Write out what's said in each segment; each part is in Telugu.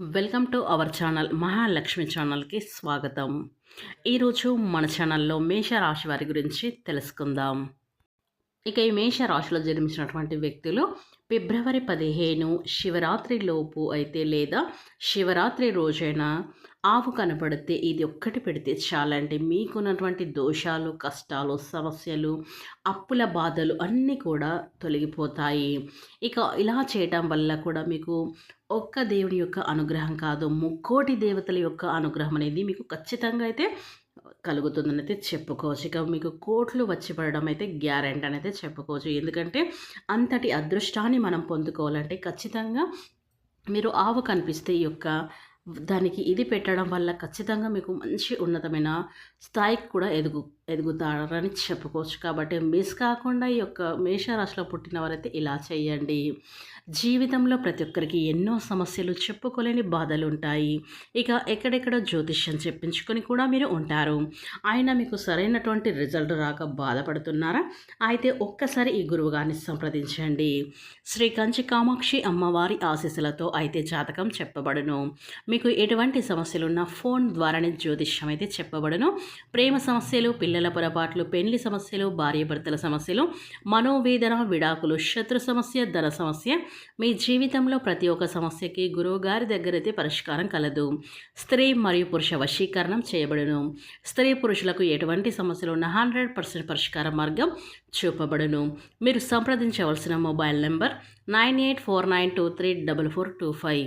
Welcome to our channel Mahalakshmi ఛానల్కి స్వాగతం. ఈరోజు మన ఛానల్లో మేష రాశి వారి గురించి తెలుసుకుందాం. ఇక ఈ మేష రాశిలో జన్మించినటువంటి వ్యక్తులు ఫిబ్రవరి పదిహేను శివరాత్రి లోపు అయితే లేదా శివరాత్రి రోజైనా ఆవు కనపడితే ఇది ఒక్కటి పెడితే చాలండి. మీకున్నటువంటి దోషాలు కష్టాలు సమస్యలు అప్పుల బాధలు అన్నీ కూడా తొలగిపోతాయి. ఇక ఇలా చేయటం వల్ల కూడా మీకు ఒక్క దేవుని యొక్క అనుగ్రహం కాదు ముక్కోటి దేవతల యొక్క అనుగ్రహం అనేది మీకు ఖచ్చితంగా అయితే కలుగుతుందని అయితే చెప్పుకోవచ్చు. ఇక మీకు కోట్లు వచ్చి పడడం అయితే గ్యారెంటీ అని అయితే చెప్పుకోవచ్చు. ఎందుకంటే అంతటి అదృష్టాన్ని మనం పొందుకోవాలంటే ఖచ్చితంగా మీరు ఆవు కనిపిస్తే ఈ యొక్క దానికి ఇది పెట్టడం వల్ల ఖచ్చితంగా మీకు మంచి ఉన్నతమైన స్థాయికి కూడా ఎదుగు ఎదుగుతారని చెప్పుకోవచ్చు. కాబట్టి మిస్ కాకుండా ఈ యొక్క మేషరాశిలో పుట్టిన వారైతే ఇలా చేయండి. జీవితంలో ప్రతి ఒక్కరికి ఎన్నో సమస్యలు చెప్పుకోలేని బాధలు ఉంటాయి. ఇక ఎక్కడెక్కడ జ్యోతిష్యం చెప్పించుకొని కూడా మీరు ఉంటారు. ఆయన మీకు సరైనటువంటి రిజల్ట్ రాక బాధపడుతున్నారా? అయితే ఒక్కసారి ఈ గురువుగారిని సంప్రదించండి. శ్రీ కంచి కామాక్షి అమ్మవారి ఆశీస్సులతో అయితే జాతకం చెప్పబడును. మీకు ఎటువంటి సమస్యలున్నా ఫోన్ ద్వారానే జ్యోతిష్యం అయితే చెప్పబడును. ప్రేమ సమస్యలు పిల్ల పిల్లల పొరపాట్లు పెళ్ళి సమస్యలు భార్యాభర్తల సమస్యలు మనోవేదన విడాకులు శత్రు సమస్య ధన సమస్య. మీ జీవితంలో ప్రతి ఒక్క సమస్యకి గురువు గారి దగ్గర అయితే పరిష్కారం కలదు. స్త్రీ మరియు పురుష వశీకరణం చేయబడును. స్త్రీ పురుషులకు ఎటువంటి సమస్యలు ఉన్న హండ్రెడ్ పర్సెంట్ పరిష్కార మార్గం చూపబడును. మీరు సంప్రదించవలసిన mobile number nine eight four nine two three double four two five.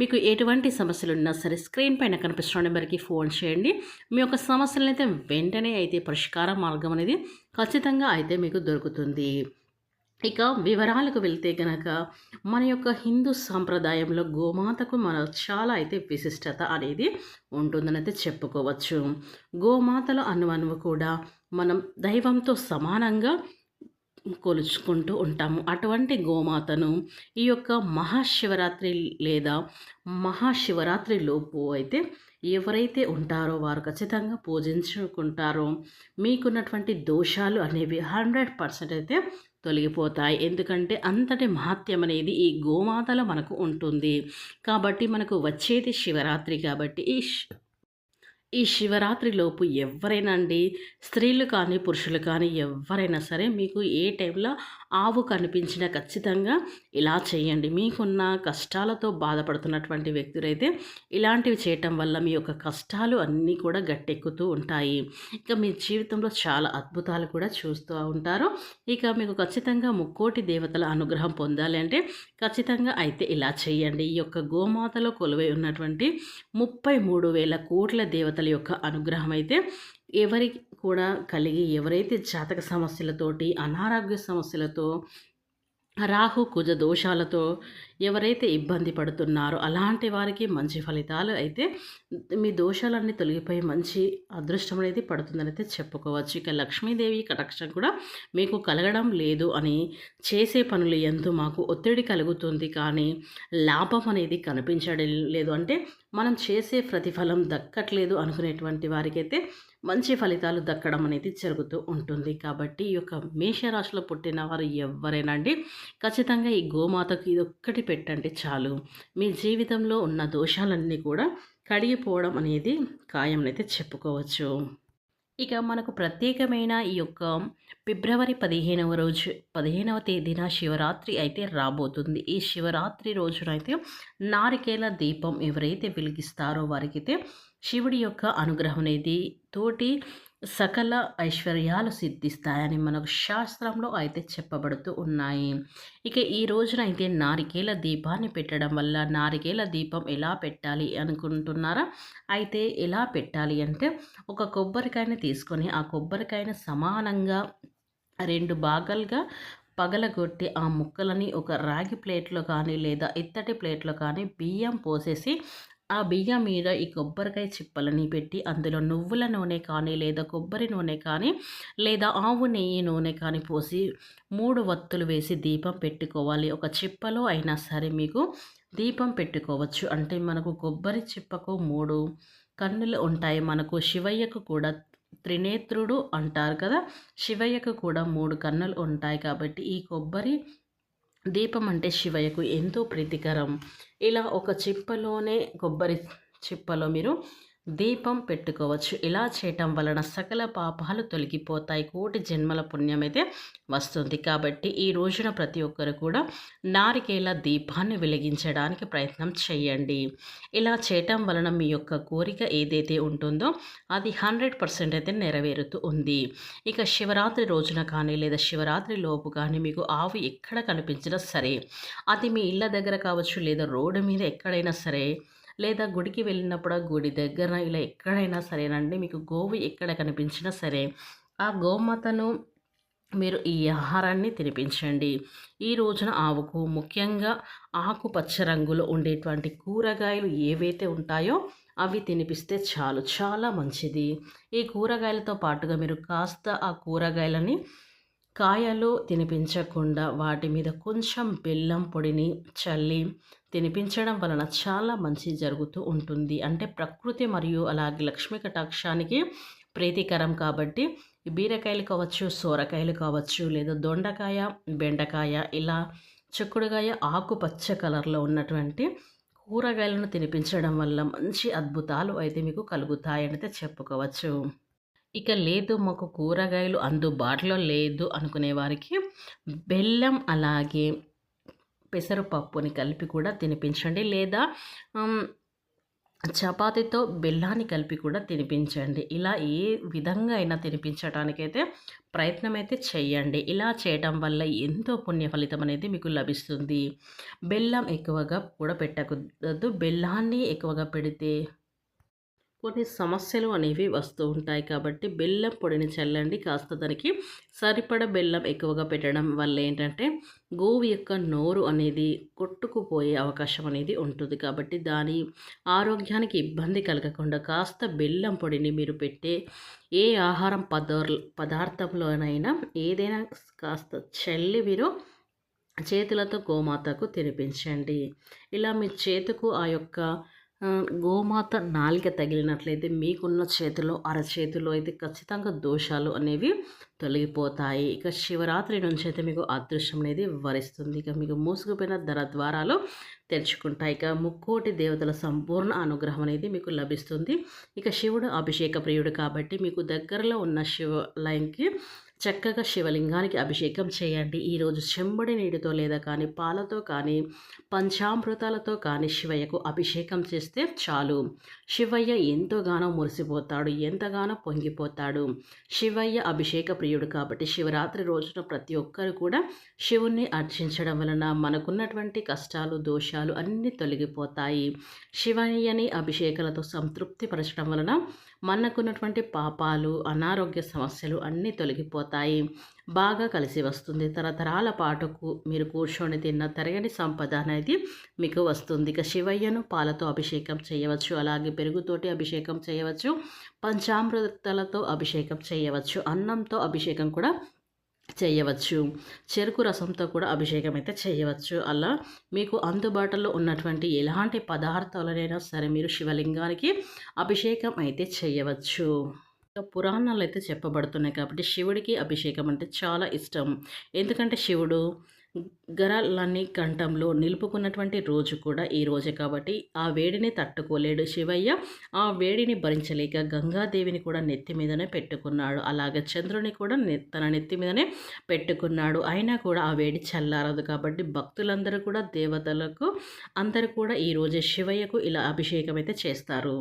మీకు ఎటువంటి సమస్యలు ఉన్నా సరే స్క్రీన్ పైన కనిపిస్తున్న నెంబర్కి ఫోన్ చేయండి. మీ యొక్క సమస్యలను అయితే వెంటనే అయితే పరిష్కార మార్గం అనేది ఖచ్చితంగా అయితే మీకు దొరుకుతుంది. ఇక వివరాలకు వెళ్తే కనుక మన యొక్క హిందూ సాంప్రదాయంలో గోమాతకు మన చాలా అయితే విశిష్టత అనేది ఉంటుందని అయితే చెప్పుకోవచ్చు. గోమాతల అనువనువు కూడా మనం దైవంతో సమానంగా కొలుచుకుంటూ ఉంటాము. అటువంటి గోమాతను ఈ యొక్క మహాశివరాత్రి లేదా మహాశివరాత్రి లోపు అయితే ఎవరైతే ఉంటారో వారు ఖచ్చితంగా పూజించుకుంటారో. మీకున్నటువంటి దోషాలు అనేవి హండ్రెడ్ పర్సెంట్ అయితే తొలగిపోతాయి. ఎందుకంటే అంతటి మహత్యం అనేది ఈ గోమాతలో మనకు ఉంటుంది. కాబట్టి మనకు వచ్చేది శివరాత్రి కాబట్టి ఈ ఈ శివరాత్రిలోపు ఎవరైనా అండి స్త్రీలు కానీ పురుషులు కానీ ఎవరైనా సరే మీకు ఏ టైంలో ఆవు కనిపించినా ఖచ్చితంగా ఇలా చేయండి. మీకున్న కష్టాలతో బాధపడుతున్నటువంటి వ్యక్తులైతే ఇలాంటివి చేయటం వల్ల మీ యొక్క కష్టాలు అన్నీ కూడా గట్టెక్కుతూ ఉంటాయి. ఇక మీ జీవితంలో చాలా అద్భుతాలు కూడా చూస్తూ ఉంటారు. ఇక మీకు ఖచ్చితంగా ముక్కోటి దేవతల అనుగ్రహం పొందాలి అంటే ఖచ్చితంగా అయితే ఇలా చేయండి. ఈ యొక్క గోమాతలో కొలువై ఉన్నటువంటి ముప్పై మూడు వేల కోట్ల దేవతల యొక్క అనుగ్రహం అయితే ఎవరి కూడా కలిగి ఎవరైతే జాతక సమస్యలతోటి అనారోగ్య సమస్యలతో రాహు కుజ దోషాలతో ఎవరైతే ఇబ్బంది పడుతున్నారో అలాంటి వారికి మంచి ఫలితాలు అయితే మీ దోషాలన్నీ తొలగిపోయి మంచి అదృష్టం అనేది పడుతుందని అయితే చెప్పుకోవచ్చు. ఇక లక్ష్మీదేవి కటాక్షం కూడా మీకు కలగడం లేదు అని చేసే పనులు ఎంతో మాకు ఒత్తిడి కలుగుతుంది కానీ లాభం అనేది కనిపించడం లేదు. అంటే మనం చేసే ప్రతిఫలం దక్కట్లేదు అనుకునేటువంటి వారికైతే మంచి ఫలితాలు దక్కడం అనేది జరుగుతూ ఉంటుంది. కాబట్టి ఈ యొక్క మేషరాశిలో పుట్టిన వారు ఎవరైనా అండి ఖచ్చితంగా ఈ గోమాతకు ఇది ఒక్కటి పెట్టండి చాలు. మీ జీవితంలో ఉన్న దోషాలన్నీ కూడా కడిగిపోవడం అనేది ఖాయంనైతే చెప్పుకోవచ్చు. ఇక మనకు ప్రత్యేకమైన ఈ యొక్క ఫిబ్రవరి పదిహేనవ రోజు పదిహేనవ తేదీన శివరాత్రి అయితే రాబోతుంది. ఈ శివరాత్రి రోజునైతే నారికేల దీపం ఎవరైతే వెలిగిస్తారో వారికైతే శివుడి యొక్క అనుగ్రహం అనేది తోటి సకల ఐశ్వర్యాలు సిద్ధిస్తాయని మనకు శాస్త్రంలో అయితే చెప్పబడుతూ ఉన్నాయి. ఇక ఈ రోజున అయితే నారికేల దీపాన్ని పెట్టడం వల్ల నారికేల దీపం ఎలా పెట్టాలి అనుకుంటున్నారా? అయితే ఎలా పెట్టాలి అంటే ఒక కొబ్బరికాయని తీసుకొని ఆ కొబ్బరికాయని సమానంగా రెండు భాగాలుగా పగలగొట్టి ఆ ముక్కలని ఒక రాగి ప్లేట్లో కానీ లేదా ఇత్తటి ప్లేట్లో కానీ బియ్యం పోసేసి ఆ బియ్యం మీద ఈ కొబ్బరికాయ చిప్పలని పెట్టి అందులో నువ్వుల నూనె కానీ లేదా కొబ్బరి నూనె కానీ లేదా ఆవు నెయ్యి నూనె కానీ పోసి మూడు వత్తులు వేసి దీపం పెట్టుకోవాలి. ఒక చిప్పలో అయినా సరే మీకు దీపం పెట్టుకోవచ్చు. అంటే మనకు కొబ్బరి చిప్పకు మూడు కన్నులు ఉంటాయి. మనకు శివయ్యకు కూడా త్రినేత్రుడు అంటారు కదా. శివయ్యకు కూడా మూడు కన్నులు ఉంటాయి కాబట్టి ఈ కొబ్బరి దీపం అంటే శివయ్యకు ఎంతో ప్రీతికరం. ఇలా ఒక చిప్పలోనే కొబ్బరి చిప్పలో మీరు దీపం పెట్టుకోవచ్చు. ఇలా చేయటం వలన సకల పాపాలు తొలగిపోతాయి. కోటి జన్మల పుణ్యం అయితే వస్తుంది. కాబట్టి ఈ రోజున ప్రతి ఒక్కరు కూడా నారికేల దీపాన్ని వెలిగించడానికి ప్రయత్నం చేయండి. ఇలా చేయటం వలన మీ యొక్క కోరిక ఏదైతే ఉంటుందో అది హండ్రెడ్ పర్సెంట్ అయితే నెరవేరుతూ ఉంది. ఇక శివరాత్రి రోజున కానీ లేదా శివరాత్రి లోపు కానీ మీకు ఆవు ఎక్కడ కనిపించినా సరే అది మీ ఇళ్ళ దగ్గర కావచ్చు లేదా రోడ్డు మీద ఎక్కడైనా సరే లేదా గుడికి వెళ్ళినప్పుడు ఆ గుడి దగ్గర ఇలా ఎక్కడైనా సరేనండి మీకు గోవు ఎక్కడ కనిపించినా సరే ఆ గోమాతను మీరు ఈ ఆహారాన్ని తినిపించండి. ఈ రోజున ఆవుకు ముఖ్యంగా ఆకుపచ్చ రంగులో ఉండేటువంటి కూరగాయలు ఏవైతే ఉంటాయో అవి తినిపిస్తే చాలు చాలా మంచిది. ఈ కూరగాయలతో పాటుగా మీరు కాస్త ఆ కూరగాయలని కాయలు తినిపించకుండా వాటి మీద కొంచెం బెల్లం పొడిని చల్లి తినిపించడం వలన చాలా మంచి జరుగుతూ ఉంటుంది. అంటే ప్రకృతి మరియు అలాగే లక్ష్మీ కటాక్షానికి ప్రీతికరం కాబట్టి బీరకాయలు కావచ్చు సోరకాయలు కావచ్చు లేదా దొండకాయ బెండకాయ ఇలా చిక్కుడుకాయ ఆకుపచ్చ కలర్లో ఉన్నటువంటి కూరగాయలను తినిపించడం వల్ల మంచి అద్భుతాలు అయితే మీకు కలుగుతాయని అయితే చెప్పుకోవచ్చు. ఇక లేదు మాకు కూరగాయలు అందుబాటులో లేదు అనుకునే వారికి బెల్లం అలాగే పెసరపప్పుని కలిపి కూడా తినిపించండి. లేదా చపాతీతో బెల్లాన్ని కలిపి కూడా తినిపించండి. ఇలా ఏ విధంగా అయినా తినిపించడానికైతే ప్రయత్నం అయితే చేయండి. ఇలా చేయటం వల్ల ఎంతో పుణ్య ఫలితం అనేది మీకు లభిస్తుంది. బెల్లం ఎక్కువగా కూడా పెట్టకూడదు. బెల్లాన్ని ఎక్కువగా పెడితే కొన్ని సమస్యలు అనేవి వస్తూ ఉంటాయి కాబట్టి బెల్లం పొడిని చల్లండి. కాస్త దానికి సరిపడ బెల్లం ఎక్కువగా పెట్టడం వల్ల ఏంటంటే గోవు యొక్క నోరు అనేది కొట్టుకుపోయే అవకాశం అనేది ఉంటుంది. కాబట్టి దాని ఆరోగ్యానికి ఇబ్బంది కలగకుండా కాస్త బెల్లం పొడిని మీరు పెట్టే ఏ ఆహారం పదార్ పదార్థంలోనైనా ఏదైనా కాస్త చల్లి మీరు చేతులతో గోమాతకు తినిపించండి. ఇలా మీ చేతుకు ఆ యొక్క గోమాత నాలిక తగిలినట్లయితే మీకున్న చేతిలో అరచేతిలో అయితే ఖచ్చితంగా దోషాలు అనేవి తొలగిపోతాయి. ఇక శివరాత్రి నుంచి అయితే మీకు అదృష్టం అనేది వరిస్తుంది. ఇక మీకు మూసుకుపోయిన ధర ద్వారాలు తెరుచుకుంటాయి. ఇక ముక్కోటి దేవతల సంపూర్ణ అనుగ్రహం అనేది మీకు లభిస్తుంది. ఇక శివుడు అభిషేక ప్రియుడు కాబట్టి మీకు దగ్గరలో ఉన్న శివలయంకి చక్కగా శివలింగానికి అభిషేకం చేయండి. ఈరోజు చెంబడి నీటితో లేదా కానీ పాలతో కానీ పంచామృతాలతో కానీ శివయ్యకు అభిషేకం చేస్తే చాలు. శివయ్య ఎంతోగానో మురిసిపోతాడు ఎంతగానో పొంగిపోతాడు. శివయ్య అభిషేక ప్రియుడు కాబట్టి శివరాత్రి రోజున ప్రతి ఒక్కరు కూడా శివుణ్ణి అర్చించడం వలన మనకున్నటువంటి కష్టాలు దోషాలు అన్నీ తొలగిపోతాయి. శివయ్యని అభిషేకాలతో సంతృప్తి పరచడం వలన మనకున్నటువంటి పాపాలు అనారోగ్య సమస్యలు అన్నీ తొలగిపోతాయి. బాగా కలిసి వస్తుంది. తరతరాల పాటుకు మీరు కూర్చొని తిన్న తరగని సంపద అనేది మీకు వస్తుంది. ఇక శివయ్యను పాలతో అభిషేకం చేయవచ్చు. అలాగే పెరుగుతోటి అభిషేకం చేయవచ్చు. పంచామృతలతో అభిషేకం చేయవచ్చు. అన్నంతో అభిషేకం కూడా చేయవచ్చు. చెరుకు రసంతో కూడా అభిషేకం అయితే చేయవచ్చు. అలా మీకు అందుబాటులో ఉన్నటువంటి ఎలాంటి పదార్థాలనైనా సరే మీరు శివలింగానికి అభిషేకం అయితే చేయవచ్చు. పురాణాలు అయితే చెప్పబడుతున్నాయి కాబట్టి శివుడికి అభిషేకం అంటే చాలా ఇష్టం. ఎందుకంటే శివుడు గరాలన్నీ కంఠంలో నిలుపుకున్నటువంటి రోజు కూడా ఈ రోజే కాబట్టి ఆ వేడిని తట్టుకోలేడు శివయ్య. ఆ వేడిని భరించలేక గంగాదేవిని కూడా నెత్తి మీదనే పెట్టుకున్నాడు. అలాగే చంద్రుని కూడా తన నెత్తి మీదనే పెట్టుకున్నాడు. అయినా కూడా ఆ వేడి చల్లారదు కాబట్టి భక్తులందరూ కూడా దేవతలకు అందరూ కూడా ఈ రోజే శివయ్యకు ఇలా అభిషేకం అయితే చేస్తారు.